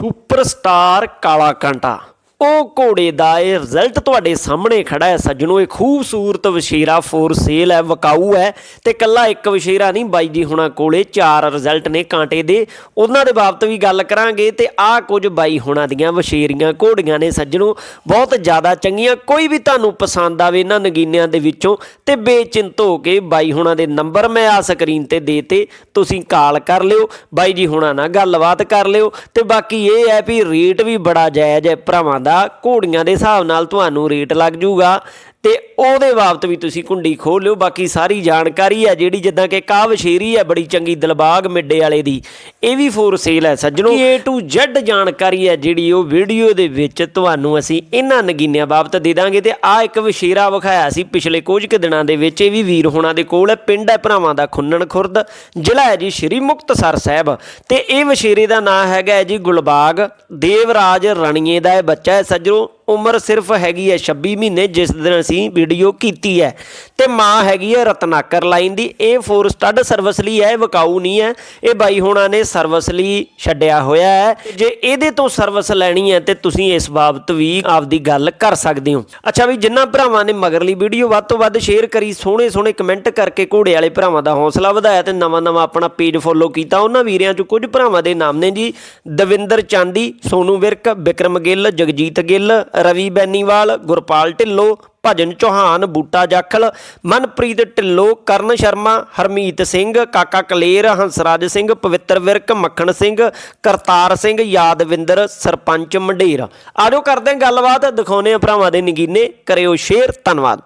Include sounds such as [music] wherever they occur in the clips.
Superstar ਕਾਲਾ ਕਾਂਟਾ ਉਹ ਘੋੜੇ ਦਾ ਇਹ ਰਿਜ਼ਲਟ ਤੁਹਾਡੇ ਸਾਹਮਣੇ ਖੜਾ ਹੈ ਸੱਜਣੋ, ਇਹ ਖੂਬਸੂਰਤ ਵਸ਼ੀਰਾ ਫੋਰ ਸੇਲ ਹੈ, ਵਕਾਊ ਹੈ ਤੇ ਕੱਲਾ ਇੱਕ ਵਸ਼ੀਰਾ ਨਹੀਂ, ਬਾਈ ਜੀ ਹੁਣਾਂ ਕੋਲੇ ਚਾਰ ਰਿਜ਼ਲਟ ਨੇ ਕਾਂਟੇ ਦੇ। ਉਹਨਾਂ ਦੇ ਬਾਬਤ ਵੀ ਗੱਲ ਕਰਾਂਗੇ ਤੇ ਆਹ ਕੁਝ ਬਾਈ ਹੁਣਾਂ ਦੀਆਂ ਵਸ਼ੀਰੀਆਂ ਘੋੜੀਆਂ ਨੇ ਸੱਜਣੋ। ਬਹੁਤ ਜ਼ਿਆਦਾ ਚੰਗੀਆਂ, ਕੋਈ ਵੀ ਤੁਹਾਨੂੰ ਪਸੰਦ ਆਵੇ ਇਹਨਾਂ ਨਗੀਨਿਆਂ ਦੇ ਵਿੱਚੋਂ ਤੇ ਬੇਚਿੰਤ ਹੋ ਕੇ ਬਾਈ ਹੁਣਾਂ ਦੇ ਨੰਬਰ ਮੈਂ ਆ ਸਕਰੀਨ ਤੇ ਦੇਤੇ ਤੁਸੀਂ ਕਾਲ ਕਰ ਲਿਓ, ਬਾਈ ਜੀ ਹੁਣਾਂ ਨਾਲ ਗੱਲਬਾਤ ਕਰ ਲਿਓ। ਤੇ ਬਾਕੀ ਇਹ ਹੈ ਵੀ ਰੇਟ ਵੀ ਬੜਾ ਜਾਇਜ਼ ਹੈ, ਭਰਾਵਾਂ ਦਾ ਘੋੜੀਆਂ ਦੇ ਹਿਸਾਬ ਨਾਲ ਤੁਹਾਨੂੰ ਰੇਟ ਲੱਗ ਜੂਗਾ। ਤੇ ਉਹਦੇ ਬਾਬਤ ਵੀ ਤੁਸੀਂ ਕੁੰਡੀ ਖੋਲ ਲਿਓ। ਬਾਕੀ ਸਾਰੀ ਜਾਣਕਾਰੀ ਹੈ ਜਿਹੜੀ ਜਿੱਦਾਂ ਕਿ ਕਾਵ ਸ਼ੇਰੀ ਹੈ ਬੜੀ ਚੰਗੀ ਦਿਲਬਾਗ ਮਿੱਡੇ ਵਾਲੇ ਦੀ। ਇਹ ਵੀ ਫੋਰ ਸੇਲ ਹੈ ਸੱਜਣੋ। A to Z ਜਾਣਕਾਰੀ ਹੈ ਜਿਹੜੀ ਉਹ ਵੀਡੀਓ ਦੇ ਵਿੱਚ ਤੁਹਾਨੂੰ ਅਸੀਂ ਇਹਨਾਂ ਨਗੀਨਿਆਂ ਬਾਬਤ ਦੇ ਦਾਂਗੇ ਤੇ ਆ ਇੱਕ ਵਸ਼ੀਰਾ ਵਿਖਾਇਆ ਸੀ ਪਿਛਲੇ ਕੁਝ ਕੁ ਦਿਨਾਂ ਦੇ ਵਿੱਚ। ਇਹ ਵੀ ਵੀਰ ਹੋਣਾ ਦੇ ਕੋਲ ਹੈ। ਪਿੰਡ ਹੈ ਭਰਾਵਾਂ ਦਾ ਖੁੰਨਣ ਖੁਰਦ। ਜ਼ਿਲ੍ਹਾ ਹੈ ਜੀ ਸ਼੍ਰੀ ਮੁਕਤਸਰ ਸਾਹਿਬ। ਤੇ ਇਹ ਵਸ਼ੀਰੇ ਦਾ ਨਾਮ ਹੈਗਾ ਜੀ ਗੁਲਬਾਗ ਦੇਵਰਾਜ ਰਣੀਏ ਦਾ ਇਹ ਬੱਚਾ ਹੈ। ਸੱਜਣੋ ਉਮਰ ਸਿਰਫ ਹੈਗੀ ਹੈ 26 ਮਹੀਨੇ, ਜਿਸ ਦਿਨ ਅਸੀਂ ਵੀਡੀਓ ਕੀਤੀ ਹੈ। ਤੇ ਮਾਂ ਹੈਗੀ ਹੈ ਰਤਨਾਕਰ ਲਾਈਨ ਦੀ। ਇਹ ਫੋਰ ਸਟੱਡ ਸਰਵਿਸ ਲਈ ਹੈ, ਇਹ ਨਹੀਂ ਹੈ। ਇਹ ਬਾਈ ਹੋਣਾ ਨੇ ਸਰਵਿਸ ਲਈ ਛੱਡਿਆ ਹੋਇਆ ਹੈ। ਜੇ ਇਹਦੇ ਤੋਂ ਸਰਵਿਸ ਲੈਣੀ ਹੈ, ਤੇ ਤੁਸੀਂ ਇਸ ਬਾਬਤ ਵੀ ਆਪਦੀ ਗੱਲ ਕਰ ਸਕਦੇ ਹੋ। ਅੱਛਾ ਵੀ ਜਿੰਨਾ ਭਰਾਵਾਂ ਨੇ ਮਗਰਲੀ ਵੀਡੀਓ ਵੱਧ ਤੋਂ ਵੱਧ ਸ਼ੇਅਰ ਕਰੀ, ਸੋਹਣੇ ਸੋਹਣੇ ਕਮੈਂਟ ਕਰਕੇ ਘੋੜੇ ਵਾਲੇ ਭਰਾਵਾਂ ਦਾ ਹੌਸਲਾ ਵਧਾਇਆ ਤੇ ਨਵਾਂ ਨਵਾਂ ਆਪਣਾ ਪੇਜ ਫੋਲੋ ਕੀਤਾ। ਉਹਨਾਂ ਵੀਰਿਆਂ ਚ ਕੁਝ ਭਰਾਵਾਂ ਦੇ ਨਾਮ ਨੇ ਜੀ। ਦਵਿੰਦਰ ਚਾਂਦੀ, ਸੋਨੂ ਵਿਰਕ, ਵਿਕਰਮ ਗਿੱਲ, ਜਗਜੀਤ ਗਿੱਲ ਰਵੀ ਬੈਨੀਵਾਲ, ਗੁਰਪਾਲ ਢਿੱਲੋਂ, ਭਜਨ ਚੌਹਾਨ, ਬੂਟਾ ਜਾਖਲ, ਮਨਪ੍ਰੀਤ ਢਿੱਲੋਂ, ਕਰਨ ਸ਼ਰਮਾ, ਹਰਮੀਤ ਸਿੰਘ, ਕਾਕਾ ਕਲੇਰ, ਹੰਸਰਾਜ ਸਿੰਘ, ਪਵਿੱਤਰ ਵਿਰਕ, ਮੱਖਣ ਸਿੰਘ, ਕਰਤਾਰ ਸਿੰਘ, ਯਾਦਵਿੰਦਰ, ਸਰਪੰਚ ਮੰਡੇਰ। ਆਜੋ ਕਰਦੇ ਗੱਲਬਾਤ ਦਿਖਾਉਨੇ ਆ ਭਰਾਵਾਂ ਦੇ ਨਗੀਨੇ। ਕਰਿਓ ਸ਼ੇਅਰ, ਧੰਨਵਾਦ।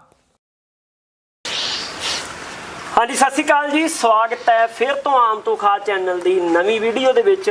ਹਾਂਜੀ, ਸਤਿ ਸ਼੍ਰੀ ਅਕਾਲ ਜੀ। ਸਵਾਗਤ ਹੈ ਫਿਰ ਤੋਂ ਆਮ ਤੋਂ ਖਾਸ ਚੈਨਲ ਦੀ ਨਵੀਂ ਵੀਡੀਓ ਦੇ ਵਿੱਚ।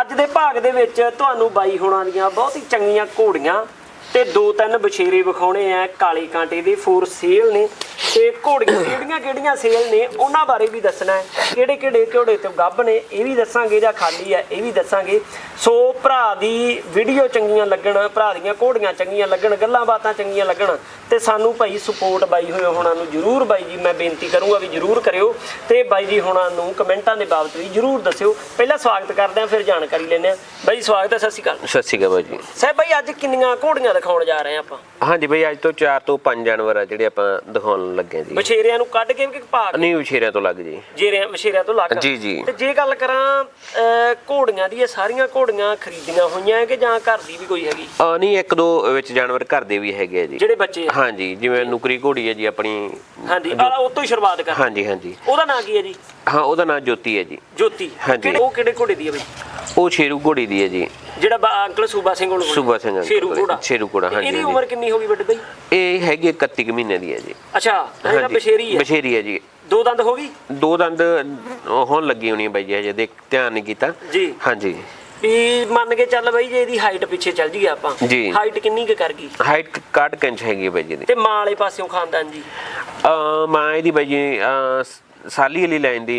ਅੱਜ ਦੇ ਭਾਗ ਦੇ ਵਿੱਚ ਤੁਹਾਨੂੰ ਬਾਈ ਹੋਣਾ ਦੀਆਂ ਬਹੁਤ ਹੀ ਚੰਗੀਆਂ ਘੋੜੀਆਂ ਤੇ ਦੋ ਤਿੰਨ ਬਛੇਰੇ ਵਿਖਾਉਣੇ ਆ। ਕਾਲੇ ਕਾਂਟੇ ਦੇ ਫੋਰ ਸੇਲ ਨੇ। ਤੇ ਘੋੜੀਆਂ ਕਿਹੜੀਆਂ ਕਿਹੜੀਆਂ ਸੇਲ ਨੇ ਉਹਨਾਂ ਬਾਰੇ ਵੀ ਦੱਸਣਾ ਹੈ। ਕਿਹੜੇ ਕਿਹੜੇ ਘੋੜੇ ਤੇ ਗੱਭ ਨੇ ਇਹ ਵੀ ਦੱਸਾਂਗੇ ਜਾਂ ਖਾਲੀ ਹੈ ਇਹ ਵੀ ਦੱਸਾਂਗੇ। ਸੋ ਭਰਾ ਦੀ ਵੀਡੀਓ ਚੰਗੀਆਂ ਲੱਗਣ ਭਰਾ ਦੀਆਂ ਘੋੜੀਆਂ ਚੰਗੀਆਂ ਲੱਗਣ ਗੱਲਾਂ ਬਾਤਾਂ ਚੰਗੀਆਂ ਲੱਗਣ ਤੇ ਸਾਨੂੰ ਭਾਈ ਸਪੋਰਟ ਬਾਈ ਹੋਏ ਹੋਣਾ ਨੂੰ ਜਰੂਰ ਬਾਈ ਜੀ ਮੈਂ ਬੇਨਤੀ ਕਰੂੰਗਾ ਵੀ ਜਰੂਰ ਕਰਿਓ ਤੇ ਬਾਈ ਜੀ ਹੋਣਾ ਨੂੰ ਕਮੈਂਟਾਂ ਦੇ ਬਾਬਤ ਵੀ ਜਰੂਰ ਦੱਸਿਓ। ਪਹਿਲਾਂ ਸਵਾਗਤ ਕਰਦੇ ਹਾਂ ਫਿਰ ਜਾਣਕਾਰੀ ਲੈਂਦੇ ਹਾਂ। ਬਾਈ ਸਵਾਗਤ ਹੈ ਸਤਿ ਸ਼੍ਰੀ ਅਕਾਲ। ਸਤਿ ਸ਼੍ਰੀ ਅਕਾਲ ਬਾਈ ਜੀ। ਸਾਹਿਬ ਬਾਈ ਅੱਜ ਕਿੰਨੀਆਂ ਘੋੜੀਆਂ ਦਿਖਾਉਣ ਜਾ ਰਹੇ ਹਾਂ ਆਪਾਂ? ਹਾਂਜੀ ਬਈ ਅੱਜ ਤੋਂ 4 ਤੋਂ 5 ਜਾਨਵਰ ਆ ਜਿਹੜੇ ਆਪਾਂ ਦਿਖਾਉਣ ਲੱਗੇ ਜੀ। ਬਛੇਰਿਆਂ ਨੂੰ ਕੱਢ ਕੇ ਕਿ ਭਾਗ? ਨਹੀਂ ਵਿਸ਼ੇਰਿਆਂ ਤੋਂ ਲੱਗ ਜੀ। ਜੇਰਿਆਂ ਬਛੇਰਿਆਂ ਤੋਂ ਲੱਗ। ਜੀ, ਜੀ। ਤੇ ਜੇ ਗੱਲ ਕਰਾਂ ਅਹ, ਘੋੜੀਆਂ ਦੀ ਇਹ ਸਾਰੀਆਂ ਘੋੜੀਆਂ ਖਰੀਦੀਆਂ ਹੋਈਆਂ ਹੈ ਕਿ ਜਾਂ ਘਰ ਦੀ ਵੀ ਕੋਈ ਹੈਗੀ? ਆ ਨਹੀਂ ਇੱਕ ਦੋ ਵਿੱਚ ਜਾਨਵਰ ਘਰ ਦੇ ਵੀ ਹੈਗੇ ਆ ਜੀ। ਜਿਹੜੇ ਬੱਚੇ ਆ? ਹਾਂਜੀ ਜਿਵੇਂ ਨੁਕਰੀ ਘੋੜੀ ਹੈ ਜੀ ਆਪਣੀ ਹਾਂਜੀ ਆ ਉਹ ਤੋਂ ਹੀ ਸ਼ੁਰੂਆਤ ਕਰ। ਹਾਂਜੀ ਹਾਂਜੀ ਉਹਦਾ ਨਾਂ ਕੀ ਹੈ ਜੀ? ਹਾਂ ਉਹਦਾ ਨਾਮ ਜੋਤੀ ਹੈ ਜੀ। ਜੋਤੀ। ਹਾਂਜੀ। ਕਿਹੜੇ- ਉਹ ਕਿਹੜੇ ਘੋੜੇ ਦੀ ਹੈ ਬਈ? ਉਹ ਸ਼ੇਰੂ ਘੋੜੀ ਦੀ ਹੈ ਜੀ। ਜਿਹੜਾ ਬਾ- ਅੰਕਲ ਸੂਬਾ ਸਿੰਘ ਕੋਲ ਸੂਬਾ ਸਿੰਘ ਅੰਕਲ ਸ਼ੇਰੂ ਕੋਲ। ਘੋੜਾ। ਸ਼ੇਰੂ ਘੋੜਾ, ਹਾਂਜੀ, ਇਹਦੀ ਹਾਂਜੀ। ਉਮਰ ਕਿੰਨੀ ਹੋ ਗਈ ਵੱਡੇ ਬਈ? ਇਹ ਹੈਗੀ 31 ਕੁ ਮਹੀਨੇ ਦੀ ਹੈ ਜੀ। ਅੱਛਾ ਇਹਦਾ ਬਸ਼ੇਰੀ ਹੈ। ਬਸ਼ੇਰੀ ਹੈ ਜੀ। ਦੋ ਦੰਦ ਹੋ ਗਈ? ਦੋ ਦੰਦ ਹੋਣ ਲੱਗੀ ਹੋਣੀ ਹੈ ਬਾਈ ਜੀ ਹਜੇ ਦੇਖ ਧਿਆਨ ਨਹੀਂ ਕੀਤਾ। ਜੀ। ਹਾਂਜੀ। ਵੀ ਮੰਨ ਕੇ ਚੱਲ ਬਈ ਜੇ ਇਹਦੀ ਹਾਈਟ ਪਿੱਛੇ ਚੱਲ ਜੀਏ ਆਪਾਂ ਜੀ। ਹਾਈਟ ਕਿੰਨੀ ਕੁ ਕਰ ਗਈ? ਹਾਈਟ 61 ਇੰਚ ਹੈਗੀ ਹੈ ਬਾਈ ਜੀ ਦੀ ਤੇ ਮਾਂ ਵਾਲੇ ਪਾਸਿਓਂ ਖਾਨਦਾਨ ਜੀ? ਅ ਮਾਂ ਇਹਦੀ ਬਾਈ ਜੀ ਅ, ਸਾਲੀ ਵਾਲੀ ਲਾਈਨ ਦੀ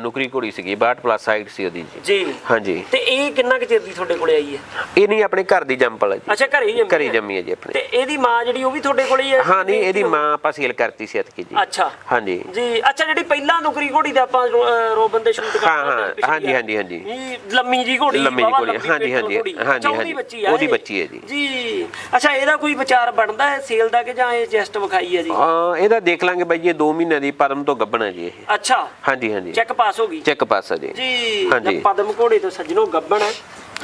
ਨੁਕਰੀ ਘੋੜੀ ਸੀਗੀ 62 ਪਲੱਸ ਹਾਈਟ ਸੀ ਉਹਦੀ ਜੀ ਜੀ ਹਾਂਜੀ ਤੇ ਇਹ ਕਿੰਨਾ ਕੁ ਚਿਰ ਦੀ ਤੁਹਾਡੇ ਕੋਲੇ ਆਈ ਹੈ ਇਹ ਨਹੀਂ ਆਪਣੇ ਘਰ ਦੀ ਜੰਪਲ ਹੈ ਜੀ ਅੱਛਾ ਘਰੇ ਹੀ ਜੰਮੀ ਘਰੇ ਹੈ। ਜੰਮੀ ਹੈ ਜੀ ਆਪਣੇ ਤੇ ਇਹਦੀ ਮਾਂ ਜਿਹੜੀ ਉਹ ਵੀ ਤੁਹਾਡੇ ਕੋਲੇ ਹੀ ਹੈ ਹਾਂ ਨਹੀਂ ਇਹਦੀ ਮਾਂ ਆਪਾਂ ਸੇਲ ਕਰਤੀ ਸੀ ਅਤਕੀ ਜੀ ਅੱਛਾ ਹਾਂਜੀ ਜੀ ਅੱਛਾ ਜਿਹੜੀ ਪਹਿਲਾਂ ਨੁਕਰੀ ਘੋੜੀ ਤੇ ਆਪਾਂ ਰੋਬਨ ਦੇ ਸ਼ੂਟ ਕਰਦੇ ਹਾਂ, ਹਾਂ, ਹਾਂਜੀ। ਹਾਂਜੀ, ਹਾਂਜੀ। ਇਹ ਲੰਮੀ ਜੀ ਘੋੜੀ ਲੰਮੀ ਵਾਹਵਾ ਘੋੜੀ, ਹਾਂਜੀ, ਹਾਂਜੀ। ਹਾਂਜੀ, ਹਾਂਜੀ। ਉਹਦੀ? ਬੱਚੀ ਹੈ ਜੀ। ਜੀ ਅੱਛਾ ਇਹਦਾ ਕੋਈ ਵਿਚਾਰ ਬਣਦਾ ਹੈ ਸੇਲ ਦਾ ਕਿ ਜਾਂ ਇਹ ਜੈਸਟ ਵਿਖਾਈ ਹੈ ਜੀ ਅ, ਇਹਦਾ ਦੇਖ ਲਾਂਗੇ ਬਾਈ ਜੀ 2 ਮਹੀਨਿਆਂ ਦੀ ਪਰਮ ਤੋਂ ਗੱਬਣਾ ਜੀ ਇਹ ਅੱਛਾ। ਹਾਂਜੀ ਹਾਂਜੀ। ਚੈੱਕ ਪਾਸ ਹੋ ਗਈ। ਚੈੱਕ ਪਾਸ ਹੈ ਜੀ। ਜੀ ਹਾਂਜੀ। ਪਦਮ ਘੋੜੇ ਤੋਂ ਸੱਜਣੋ ਗੱਬਣ ਹੈ।